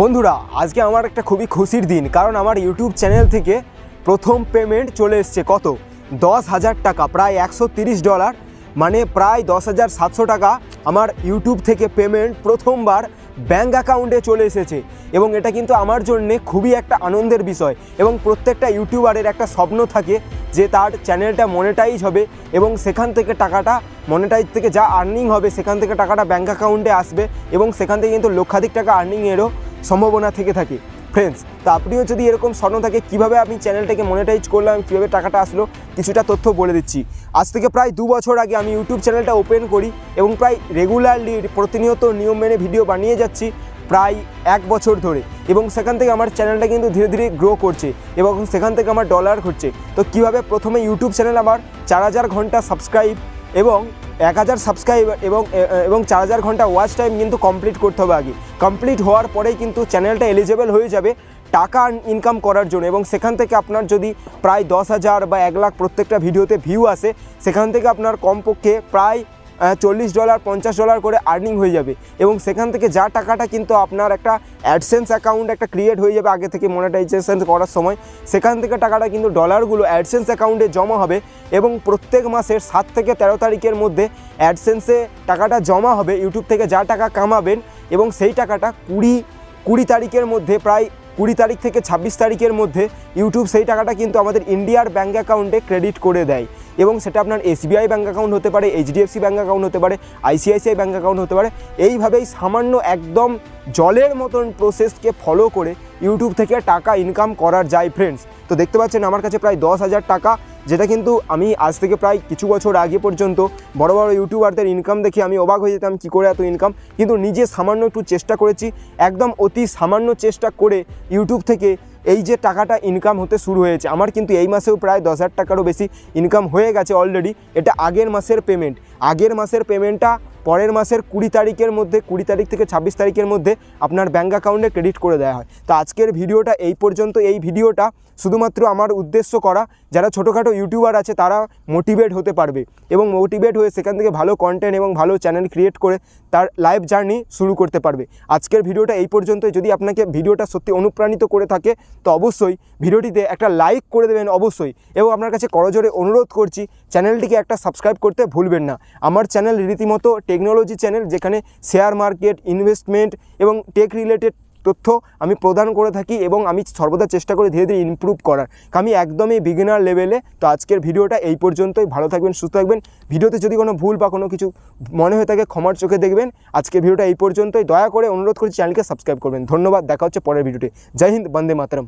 বন্ধুরা, আজকে আমার একটা খুবই খুশির দিন, কারণ আমার ইউটিউব চ্যানেল থেকে প্রথম পেমেন্ট চলে এসছে কত? দশ হাজার টাকা, প্রায় একশো তিরিশ ডলার মানে প্রায় দশ হাজার সাতশো টাকা আমার ইউটিউব থেকে পেমেন্ট প্রথমবার ব্যাঙ্ক অ্যাকাউন্টে চলে এসেছে। এবং এটা কিন্তু আমার জন্যে খুবই একটা আনন্দের বিষয়। এবং প্রত্যেকটা ইউটিউবারের একটা স্বপ্ন থাকে যে তার চ্যানেলটা মনিটাইজ হবে এবং সেখান থেকে টাকাটা মনিটাইজ থেকে যা আর্নিং হবে, সেখান থেকে টাকাটা ব্যাঙ্ক অ্যাকাউন্টে আসবে এবং সেখান থেকে কিন্তু লক্ষাধিক টাকা আর্নিংয়েরও সম্ভাবনা থেকে থাকে। ফ্রেন্ডস তো আপনিও যদি এরকম স্বপ্ন থাকে, কীভাবে আমি চ্যানেলটাকে মনিটাইজ করলাম, কীভাবে টাকাটা আসলো, কিছুটা তথ্য বলে দিচ্ছি। আজ থেকে প্রায় দু বছর আগে আমি ইউটিউব চ্যানেলটা ওপেন করি এবং প্রায় রেগুলারলি প্রতিনিয়ত নিয়ম মেনে ভিডিও বানিয়ে যাচ্ছি প্রায় এক বছর ধরে। এবং সেখান থেকে আমার চ্যানেলটা কিন্তু ধীরে ধীরে গ্রো করছে এবং সেখান থেকে আমার ডলার হচ্ছে তো কীভাবে প্রথমে ইউটিউব চ্যানেল আমার চার হাজার ঘণ্টা সাবস্ক্রাইব এবং এক হাজার সাবস্ক্রাইব এবং এবং চার হাজার ঘণ্টা ওয়াচ টাইম কিন্তু কমপ্লিট করতে হবে আগে। কমপ্লিট হওয়ার পরেই কিন্তু চ্যানেলটা এলিজেবল হয়ে যাবে টাকা ইনকাম করার জন্য। এবং সেখান থেকে আপনার যদি প্রায় দশ হাজার বা এক লাখ প্রত্যেকটা ভিডিওতে ভিউ আসে, সেখান থেকে আপনার কমপক্ষে প্রায় চল্লিশ ডলার, পঞ্চাশ ডলার করে আর্নিং হয়ে যাবে। এবং সেখান থেকে যা টাকাটা কিন্তু আপনার একটা অ্যাডসেন্স অ্যাকাউন্ট একটা ক্রিয়েট হয়ে যাবে আগে থেকে মনিটাইজেশন করার সময়, সেখান থেকে টাকাটা কিন্তু ডলারগুলো অ্যাডসেন্স অ্যাকাউন্টে জমা হবে এবং প্রত্যেক মাসের সাত থেকে তেরো তারিখের মধ্যে অ্যাডসেন্সে টাকাটা জমা হবে। ইউটিউব থেকে যা টাকা কামাবেন এবং সেই টাকাটা কুড়ি কুড়ি তারিখের মধ্যে প্রায় কুড়ি তারিখ থেকে ছাব্বিশ তারিখের মধ্যে ইউটিউব সেই টাকাটা কিন্তু আমাদের ইন্ডিয়ার ব্যাঙ্ক অ্যাকাউন্টে ক্রেডিট করে দেয়। এবং সেটা আপনার এসবিআই ব্যাঙ্ক অ্যাকাউন্ট হতে পারে, এইচডিএফসি ব্যাঙ্ক অ্যাকাউন্ট হতে পারে, আইসিআইসিআই ব্যাঙ্ক অ্যাকাউন্ট হতে পারে, এইভাবেই সামান্য একদম জলের মতন প্রসেসকে ফলো করে ইউটিউব থেকে টাকা ইনকাম করার যায় ফ্রেন্ডস তো দেখতে পাচ্ছেন আমার কাছে প্রায় দশ হাজার টাকা যেটা কিন্তু আমি আজ থেকে প্রায় কিছু বছর আগে পর্যন্ত বড় বড় ইউটিউবারদের ইনকাম দেখে আমি অবাক হয়ে যেতাম, কী করে এত ইনকাম কিন্তু নিজে সামান্য একটু চেষ্টা করেছি, একদম অতি সামান্য চেষ্টা করে ইউটিউব থেকে এই যে টাকাটা ইনকাম হতে শুরু হয়েছে, আমার কিন্তু এই মাসেও প্রায় দশ হাজার টাকারও বেশি ইনকাম হয়ে গেছে অলরেডি এটা আগের মাসের পেমেন্ট আগের মাসের পেমেন্টটা পরের মাসের কুড়ি তারিখের মধ্যে, কুড়ি তারিখ থেকে ছাব্বিশ তারিখের মধ্যে আপনার ব্যাঙ্ক অ্যাকাউন্টে ক্রেডিট করে দেওয়া হয়। তো আজকের ভিডিওটা এই পর্যন্ত। এই ভিডিওটা শুধুমাত্র আমার উদ্দেশ্য করা, যারা ছোটোখাটো ইউটিউবার আছে, তারা মোটিভেট হতে পারবে এবং মোটিভেট হয়ে সেখান থেকে ভালো কন্টেন্ট এবং ভালো চ্যানেল ক্রিয়েট করে তার লাইভ জার্নি শুরু করতে পারবে। আজকের ভিডিওটা এই পর্যন্ত যদি আপনাকে ভিডিওটা সত্যি অনুপ্রাণিত করে থাকে, তো অবশ্যই ভিডিওটিতে একটা লাইক করে দেবেন অবশ্যই এবং আপনার কাছে করজোরে অনুরোধ করছি চ্যানেলটিকে একটা সাবস্ক্রাইব করতে ভুলবেন না। আমার চ্যানেল রীতিমতো টেকনোলজি চ্যানেল যেখানে শেয়ার মার্কেট ইনভেস্টমেন্ট এবং টেক রিলেটেড তথ্য আমি প্রদান করে থাকি এবং আমি সর্বদা চেষ্টা করি ধীরে ধীরে ইমপ্রুভ করার। আমি একদমই বিগিনার লেভেলে তো আজকের ভিডিওটা এই পর্যন্তই। ভালো থাকবেন, সুস্থ থাকবেন। ভিডিওতে যদি কোনো ভুল বা কোনো কিছু মনে হয়ে থাকে, ক্ষমার চোখে দেখবেন। আজকের ভিডিওটা এই পর্যন্তই। দয়া করে অনুরোধ করছি চ্যানেলকে সাবস্ক্রাইব করবেন। ধন্যবাদ। দেখা হচ্ছে পরের ভিডিওতে। জয় হিন্দ, বন্দে মাতরম।